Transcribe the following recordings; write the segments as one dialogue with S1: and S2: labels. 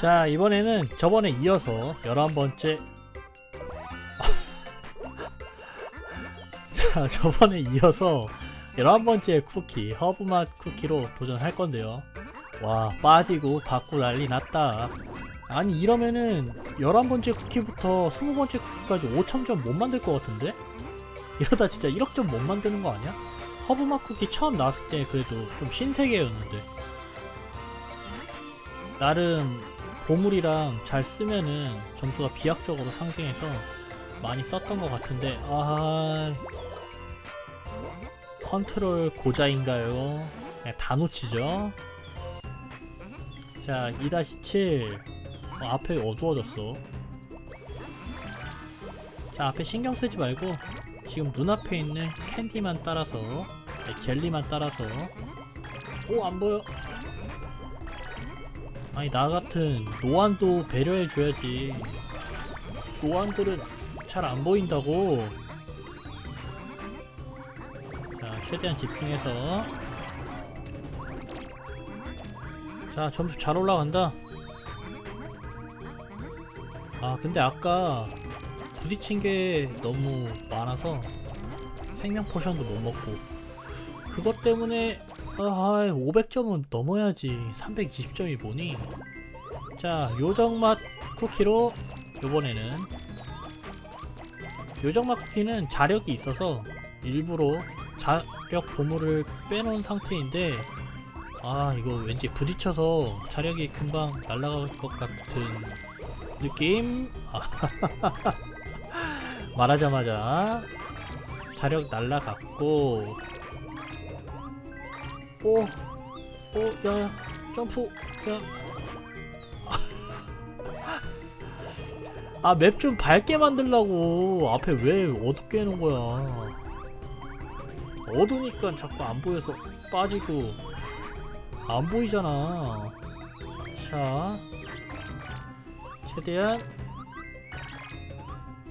S1: 자 이번에는 저번에 이어서 11번째 자 저번에 이어서 11번째 쿠키 허브맛 쿠키로 도전할 건데요 와 빠지고 받고 난리 났다 아니 이러면은 11번째 쿠키부터 20번째 쿠키까지 5천점 못 만들 것 같은데? 이러다 진짜 1억 점 못 만드는 거 아니야? 허브맛 쿠키 처음 나왔을 때 그래도 좀 신세계였는데 나름 보물이랑 잘 쓰면은 점수가 비약적으로 상승해서 많이 썼던 것 같은데 아 컨트롤 고자인가요? 그냥 다 놓치죠? 자 2-7 어, 앞에 어두워졌어. 자 앞에 신경 쓰지 말고 지금 눈앞에 있는 캔디만 따라서 네, 젤리만 따라서. 오 안보여 아니 나 같은 노안도 배려해줘야지. 노안들은 잘 안보인다고. 자 최대한 집중해서. 자 점수 잘 올라간다. 아 근데 아까 부딪힌 게 너무 많아서 생명 포션도 못 먹고. 그것 때문에 아 500점은 넘어야지. 320점이 뭐니? 자 요정맛 쿠키로 요번에는 요정맛 쿠키는 자력이 있어서 일부러 자력 보물을 빼놓은 상태인데 아 이거 왠지 부딪혀서 자력이 금방 날아갈 것 같은 느낌? 아, 말하자마자 자력 날라갔고 오, 오, 야, 야, 점프, 야. 아, 맵 좀 밝게 만들라고. 앞에 왜 어둡게 해놓은 거야. 어두니까 자꾸 안 보여서 빠지고. 안 보이잖아. 자. 최대한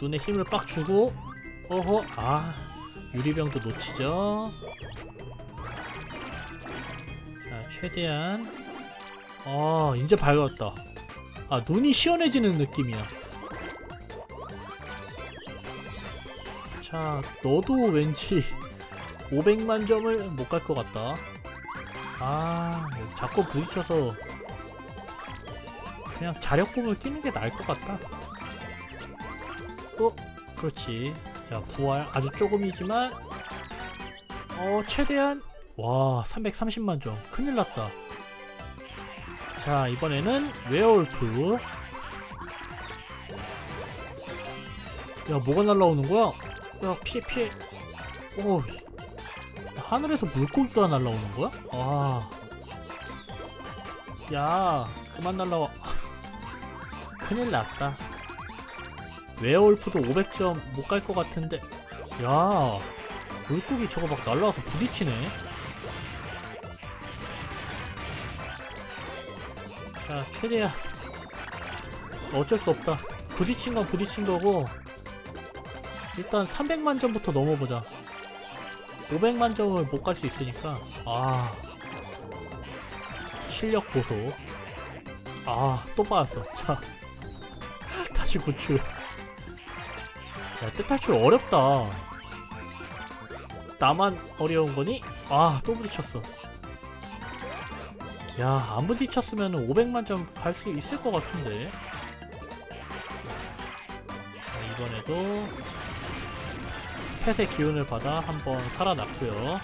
S1: 눈에 힘을 빡 주고 어허 아 유리병도 놓치죠 최대한. 아 이제 밝았다. 아 눈이 시원해지는 느낌이야. 자 너도 왠지 500만 점을 못 갈 것 같다. 아 자꾸 부딪혀서 그냥 자력봉을 끼는 게 나을 것 같다. 어 그렇지. 자 부활 아주 조금이지만 어 최대한 와 330만 점 큰일 났다 자 이번에는 웨어울프 야 뭐가 날라오는 거야? 야 피해 피해 오 하늘에서 물고기가 날라오는 거야? 아. 야, 그만 날라와. 큰일 났다. 웨어울프도 500점 못 갈 것 같은데. 야, 물고기 저거 막 날라와서 부딪히네. 최대한. 어쩔 수 없다. 부딪힌 건 부딪힌 거고. 일단 300만 점부터 넘어보자. 500만 점을 못 갈 수 있으니까 아 실력 보소 아또 빠졌어 자 다시 구출 야 뜻탈출 어렵다 나만 어려운 거니? 아또 부딪혔어 야 안 부딪혔으면 500만 점 갈 수 있을 것 같은데. 자, 이번에도 펫의 기운을 받아 한번 살아났고요.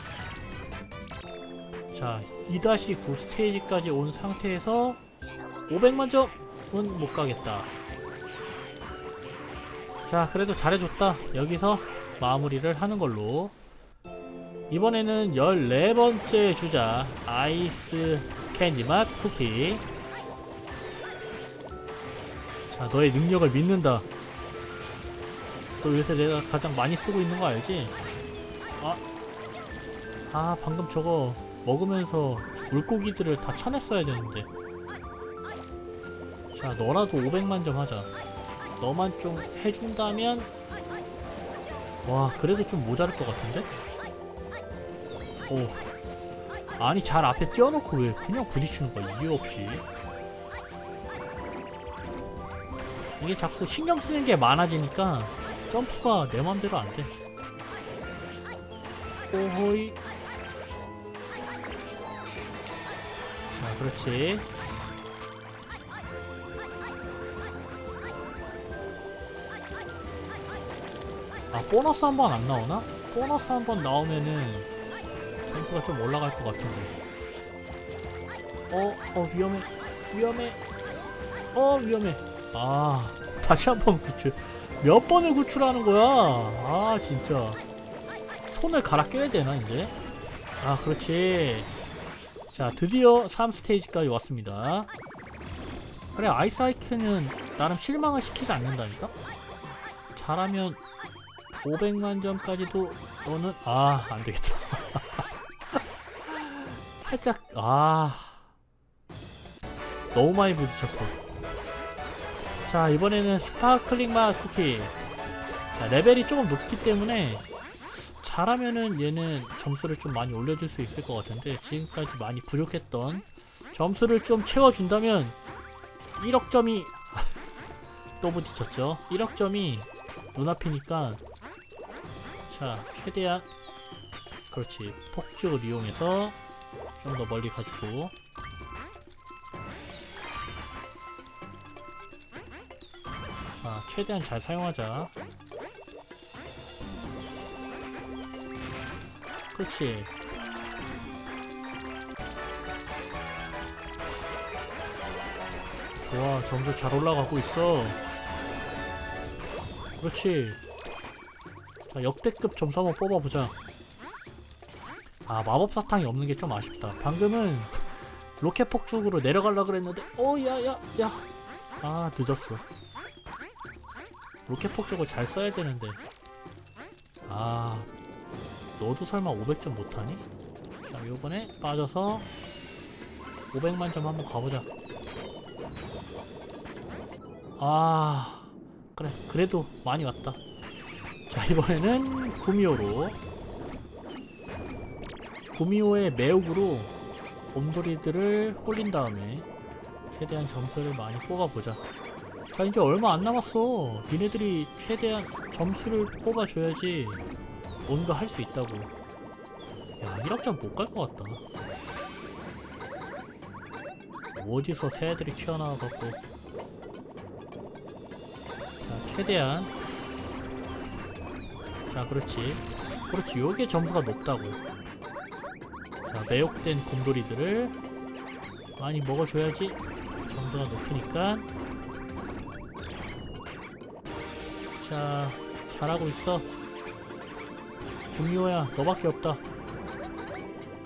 S1: 자 2-9 스테이지까지 온 상태에서 500만 점은 못 가겠다. 자 그래도 잘해줬다. 여기서 마무리를 하는 걸로. 이번에는 14번째 주자 아이스 캔디 맛 쿠키. 자 너의 능력을 믿는다. 또 요새 내가 가장 많이 쓰고 있는 거 알지? 아, 아 방금 저거 먹으면서 물고기들을 다 쳐냈어야 되는데. 자 너라도 500만 점 하자. 너만 좀 해준다면? 와 그래도 좀 모자랄 것 같은데? 오 아니 잘 앞에 띄워놓고 왜 그냥 부딪히는 거야 이유 없이 이게 자꾸 신경 쓰는 게 많아지니까 점프가 내 맘대로 안 돼. 오호이. 자, 그렇지. 아, 보너스 한 번 안 나오나? 보너스 한 번 나오면은 점수가 좀 올라갈 것 같은데. 어, 어, 위험해. 위험해. 어, 위험해. 아, 다시 한 번 구출. 몇 번을 구출하는 거야? 아, 진짜. 손을 갈아 껴야 되나, 이제? 아, 그렇지. 자, 드디어 3스테이지까지 왔습니다. 그래, 아이스하이크는 나름 실망을 시키지 않는다니까? 잘하면 500만 점까지도 너는 아, 안 되겠다. 살짝 아 너무 많이 부딪혔어. 자 이번에는 스파클링 맛 쿠키. 자, 레벨이 조금 높기 때문에 잘하면은 얘는 점수를 좀 많이 올려줄 수 있을 것 같은데 지금까지 많이 부족했던 점수를 좀 채워준다면 1억 점이 또 부딪혔죠. 1억 점이 눈앞이니까 자 최대한 그렇지 폭죽을 이용해서 좀 더 멀리 가지고. 자 최대한 잘 사용하자. 그렇지. 좋아 점수 잘 올라가고 있어. 그렇지. 자 역대급 점수 한번 뽑아보자 아 마법 사탕이 없는 게 좀 아쉽다. 방금은 로켓 폭죽으로 내려가려 그랬는데 어 야야야. 아 늦었어. 로켓 폭죽을 잘 써야 되는데. 아 너도 설마 500점 못하니? 자 요번에 빠져서 500만 점 한번 가보자. 아 그래. 그래도 많이 왔다. 자 이번에는 구미호로 구미호의 매혹으로 곰돌이들을 홀린 다음에 최대한 점수를 많이 뽑아보자. 자 이제 얼마 안 남았어. 니네들이 최대한 점수를 뽑아줘야지 뭔가 할 수 있다고. 야 1억점 못 갈 것 같다. 어디서 새애들이 튀어나와갖고. 자 최대한. 자 그렇지. 그렇지. 요게 점수가 높다고 자 매혹된 곰돌이들을 많이 먹어줘야지 점수가 높으니까. 자 잘하고 있어. 구미호야 너밖에 없다.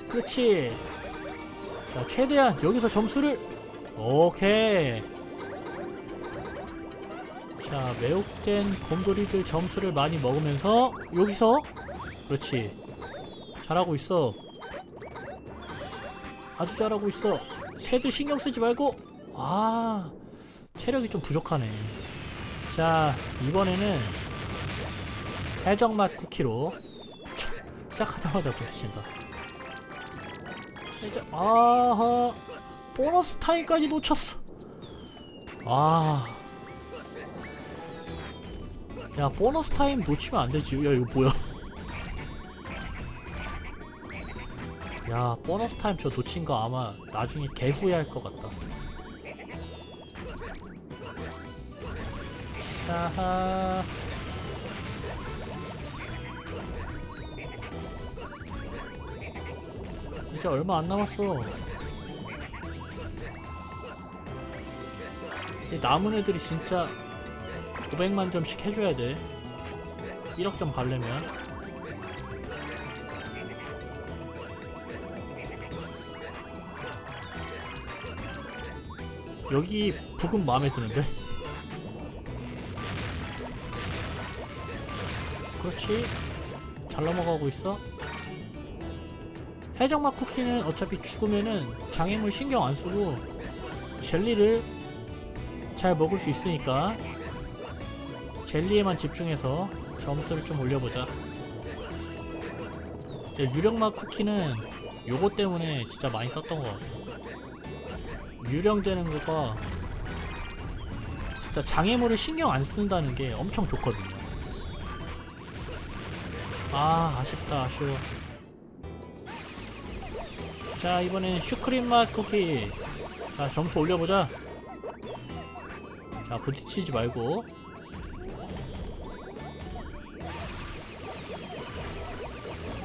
S1: 그렇지. 자 최대한 여기서 점수를. 오케이. 자 매혹된 곰돌이들 점수를 많이 먹으면서 여기서. 그렇지. 잘하고 있어 아주 잘하고 있어 새들 신경 쓰지 말고 아 체력이 좀 부족하네 자 이번에는 해적맛 쿠키로 시작하자마자 부딪힌다 이제 아하 보너스 타임까지 놓쳤어 아. 야, 보너스 타임 놓치면 안 되지. 야, 이거 뭐야? 야, 보너스 타임 저 놓친 거 아마 나중에 개후회할 것 같다. 샤하. 이제 얼마 안 남았어. 이 남은 애들이 진짜 500만 점씩 해줘야 돼. 1억 점 가려면. 여기 부금 마음에 드는데? 그렇지. 잘 넘어가고 있어. 해적맛 쿠키는 어차피 죽으면은 장애물 신경 안 쓰고 젤리를 잘 먹을 수 있으니까 젤리에만 집중해서 점수를 좀 올려보자. 유령맛 쿠키는 요거 때문에 진짜 많이 썼던 것 같아. 유령되는 거가 진짜 장애물을 신경 안 쓴다는 게 엄청 좋거든요. 아 아쉽다 아쉬워. 자 이번엔 슈크림 맛 쿠키. 자 점수 올려보자. 자 부딪히지 말고.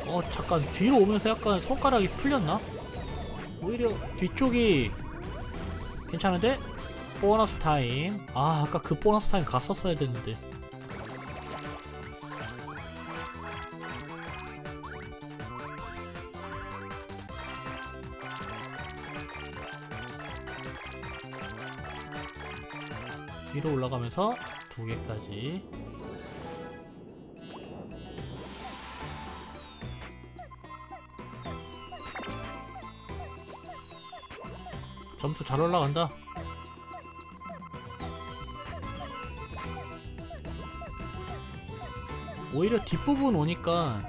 S1: 어 잠깐 뒤로 오면서 약간 손가락이 풀렸나? 오히려 뒤쪽이 괜찮은데? 보너스 타임. 아 아까 그 보너스 타임 갔었어야 됐는데. 위로 올라가면서 두 개까지 점수 잘 올라간다. 오히려 뒷부분 오니까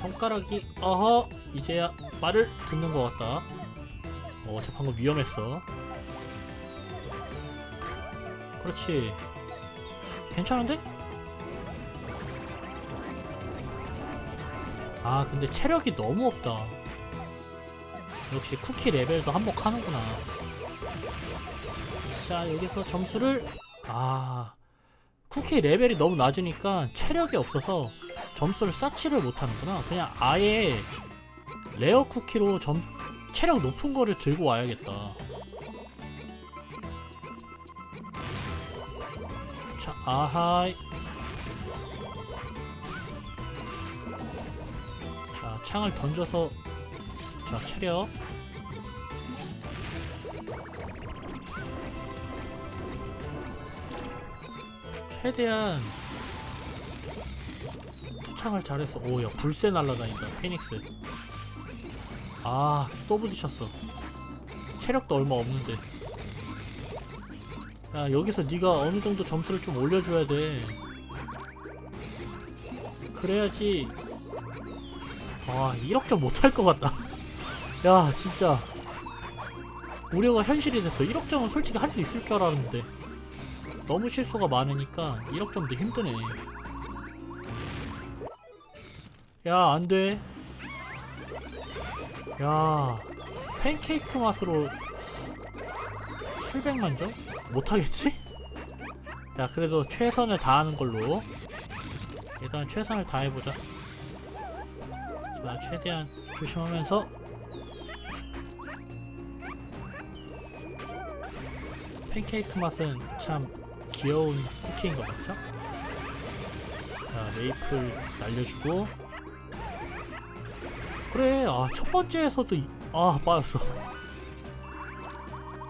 S1: 손가락이 어허 이제야 말을 듣는 것 같다. 어저 방금 위험했어. 그렇지. 괜찮은데? 아 근데 체력이 너무 없다 역시 쿠키 레벨도 한몫하는구나. 자 여기서 점수를 아 쿠키 레벨이 너무 낮으니까 체력이 없어서 점수를 쌓지를 못하는구나. 그냥 아예 레어 쿠키로 점 체력 높은 거를 들고 와야겠다. 자 아하이. 자 창을 던져서 자 체력 최대한 투창을 잘해서 오야 불새 날라다닌다 피닉스. 아 또 부딪혔어. 체력도 얼마 없는데. 야 여기서 네가 어느정도 점수를 좀 올려줘야 돼. 그래야지. 아 1억 점 못할 것 같다 야 진짜. 우려가 현실이 됐어 1억 점은 솔직히 할 수 있을 줄 알았는데. 너무 실수가 많으니까 1억 점도 힘드네. 야 안돼. 야 팬케이크 맛으로 700만 점? 못하겠지? 야 그래도 최선을 다하는 걸로. 일단 최선을 다해보자. 자 최대한 조심하면서 팬케이크 맛은 참 귀여운 쿠키인 것 같죠? 자 메이플 날려주고 그래 아 첫번째에서도 이, 아 빠졌어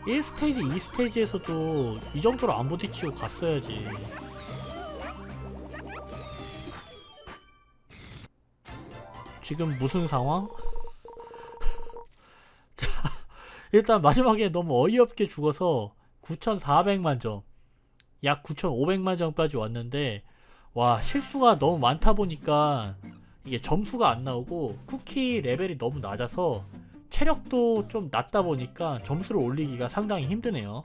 S1: 1스테이지 2스테이지에서도 이 정도로 안 부딪히고 갔어야지 지금 무슨 상황? 자 일단 마지막에 너무 어이없게 죽어서 9400만 점 약 9500만 점까지 왔는데 와 실수가 너무 많다 보니까 이게 점수가 안 나오고 쿠키 레벨이 너무 낮아서 체력도 좀 낮다 보니까 점수를 올리기가 상당히 힘드네요.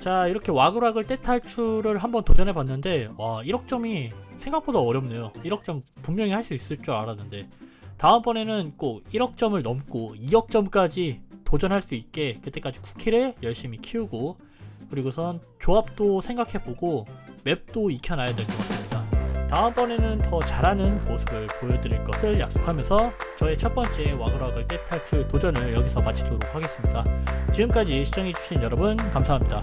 S1: 자 이렇게 와글와글 떼탈출을 한번 도전해 봤는데 와 1억점이 생각보다 어렵네요. 1억점 분명히 할 수 있을 줄 알았는데. 다음번에는 꼭 1억점을 넘고 2억점까지 도전할 수 있게 그때까지 쿠키를 열심히 키우고 그리고선 조합도 생각해보고 맵도 익혀놔야 될 것 같습니다 다음번에는 더 잘하는 모습을 보여드릴 것을 약속하면서 저의 첫 번째 와글와글 떼탈출 도전을 여기서 마치도록 하겠습니다. 지금까지 시청해주신 여러분 감사합니다.